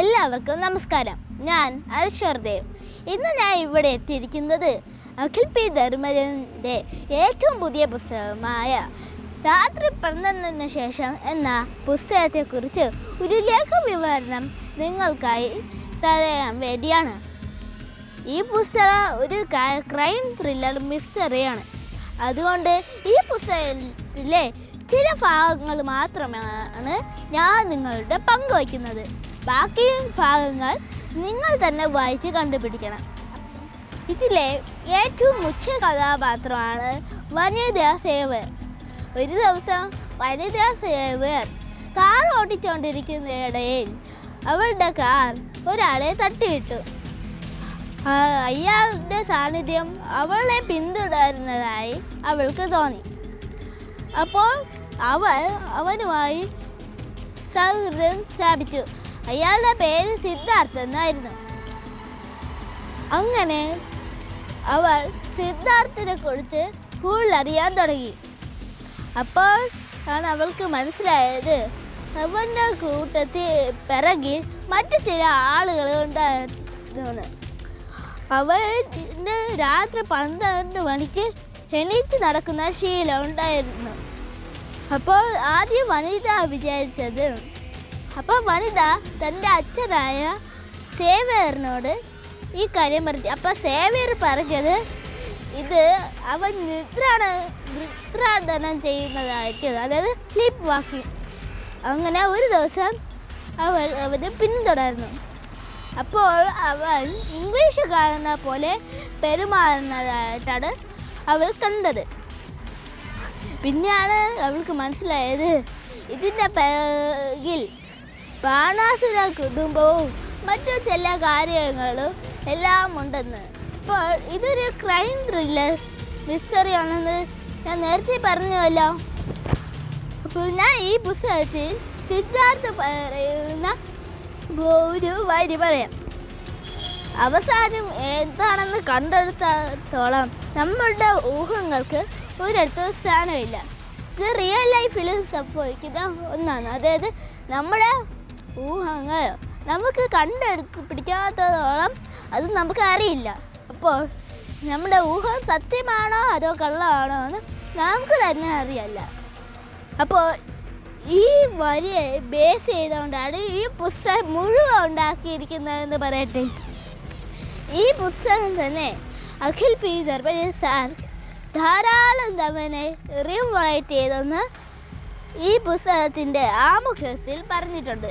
എല്ലാവർക്കും നമസ്കാരം. ഞാൻ അൽഷർ ദേവ് ഇന്ന് ഞാൻ ഇവിടെ എത്തിയിരിക്കുന്നത് അഖിൽ പി. ധർമ്മജന്റെ ഏറ്റവും പുതിയ പുസ്തകമായ രാത്രി പന്ത്രണ്ടിന് ശേഷം എന്ന പുസ്തകത്തെക്കുറിച്ച് ഒരു ലേഖ വിവരണം നിങ്ങൾക്കായി തരാൻ വേണ്ടിയാണ്. ഈ പുസ്തകം ഒരു ക്രൈം ത്രില്ലർ മിസ്റ്ററിയാണ് അതുകൊണ്ട് ഈ പുസ്തകത്തിലെ ചില ഭാഗങ്ങൾ മാത്രമാണ് ഞാൻ നിങ്ങളുടെ പങ്കുവയ്ക്കുന്നത് ബാക്കി ഭാഗങ്ങൾ നിങ്ങൾ തന്നെ വായിച്ച് കണ്ടുപിടിക്കണം. ഇതിലെ ഏറ്റവും മുഖ്യ കഥാപാത്രമാണ് വനിതാ സേവർ ഒരു ദിവസം വനിതാ സേവർ കാർ ഓടിച്ചുകൊണ്ടിരിക്കുന്നതിനിടയിൽ അവളുടെ കാർ ഒരാളെ തട്ടിയിട്ടു. അയാളുടെ സാന്നിധ്യം അവളെ പിന്തുടരുന്നതായി അവൾക്ക് തോന്നി. അപ്പോൾ അവൾ അവനുമായി സൗഹൃദം സ്ഥാപിച്ചു. അയാളുടെ പേര് സിദ്ധാർത്ഥ് എന്നായിരുന്നു അങ്ങനെ അവൾ സിദ്ധാർത്ഥിനെ കുറിച്ച് കൂടുതൽ അറിയാൻ തുടങ്ങി. അപ്പോൾ ആണ് അവൾക്ക് മനസ്സിലായത് അവന്റെ കൂട്ടത്തിൽ പിറകിൽ മറ്റു ചില ആളുകൾ ഉണ്ടായിരുന്നു. അവന് രാത്രി പന്ത്രണ്ട് മണിക്ക് എണീറ്റ് നടക്കുന്ന ശീലം ഉണ്ടായിരുന്നു. അപ്പോൾ ആദ്യം വനിത വിചാരിച്ചത് അപ്പോൾ വനിത തന്റെ അച്ഛനായ സേവ്യറിനോട് ഈ കാര്യം പറഞ്ഞു അപ്പോൾ സേവ്യർ പറഞ്ഞത് ഇത് അവൻ നിദ്രാണ നിദ്രാടനം ചെയ്യുന്നതായിരിക്കും അതായത് സ്ലീപ്പ് വാക്കിംഗ് അങ്ങനെ ഒരു ദിവസം അവൾ അവന് പിന്തുടർന്നു. അപ്പോൾ അവൻ ഇംഗ്ലീഷുകാരനെ പോലെ പെരുമാറുന്നതായിട്ടാണ് അവൾ കണ്ടത്. പിന്നെയാണ് അവൾക്ക് മനസ്സിലായത് ഇതിന്റെ പിറകിൽ ബാണാസുര കുടുംബവും മറ്റു ചില കാര്യങ്ങളും എല്ലാം ഉണ്ടെന്ന്. ഇപ്പോൾ ഇതൊരു ക്രൈം ത്രില്ലർ മിസ്റ്ററി ആണെന്ന് ഞാൻ നേരത്തെ പറഞ്ഞുവല്ലോ. അപ്പോൾ ഞാൻ ഈ പുസ്തകത്തിൽ സിദ്ധാർത്ഥ പറയുന്ന ഒരു വരി പറയാം. അവസാനം എന്താണെന്ന് കണ്ടെടുത്തോളം നമ്മളുടെ ഊഹങ്ങൾക്ക് ഒരിടത്ത് സ്ഥാനമില്ല. ഇത് റിയൽ ലൈഫിൽ സംഭവിക്കുന്ന ഒന്നാണ്. അതായത് നമ്മുടെ ഊഹങ്ങൾ. നമുക്ക് കണ്ടെടുത്ത് പിടിക്കാത്തതോളം അത് നമുക്ക് അറിയില്ല അപ്പോൾ നമ്മുടെ ഊഹം സത്യമാണോ അതോ കള്ളമാണോ എന്ന് നമുക്ക് തന്നെ അറിയില്ല. അപ്പോൾ ഈ വരി ബേസ് ചെയ്തുകൊണ്ടാണ് ഈ പുസ്തകം മുഴുവൻ ഉണ്ടാക്കിയിരിക്കുന്നതെന്ന് പറയട്ടെ. ഈ പുസ്തകം തന്നെ അഖിൽ പി ധർമ്മജ സാർ ധാരാളം തവണ റീറൈറ്റ് ചെയ്തെന്ന് ഈ പുസ്തകത്തിന്റെ ആമുഖത്തിൽ പറഞ്ഞിട്ടുണ്ട്.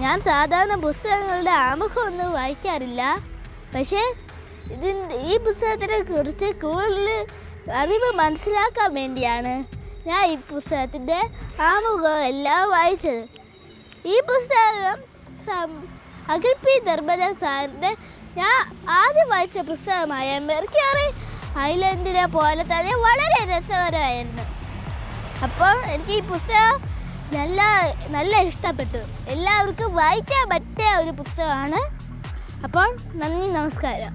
ഞാൻ സാധാരണ പുസ്തകങ്ങളുടെ ആമുഖമൊന്നും വായിക്കാറില്ല. പക്ഷേ ഇതി ഈ പുസ്തകത്തിനെ കുറിച്ച് കൂടുതൽ അറിവ് മനസ്സിലാക്കാൻ വേണ്ടിയാണ് ഞാൻ ഈ പുസ്തകത്തിന്റെ ആമുഖം എല്ലാം വായിച്ചത്. ഈ പുസ്തകം അഖിൽ പി ധർമ്മജൻ സാറിന്റെ ഞാൻ ആദ്യം വായിച്ച പുസ്തകമായ മെർക്യൂറി ഐലൻഡിനെ പോലെ തന്നെ വളരെ രസകരമായിരുന്നു. അപ്പോൾ എനിക്ക് ഈ പുസ്തകം നല്ല നല്ല ഇഷ്ടപ്പെട്ടു. എല്ലാവർക്കും വായിക്കാൻ പറ്റിയ ഒരു പുസ്തകമാണ്. അപ്പോൾ നന്ദി നമസ്കാരം.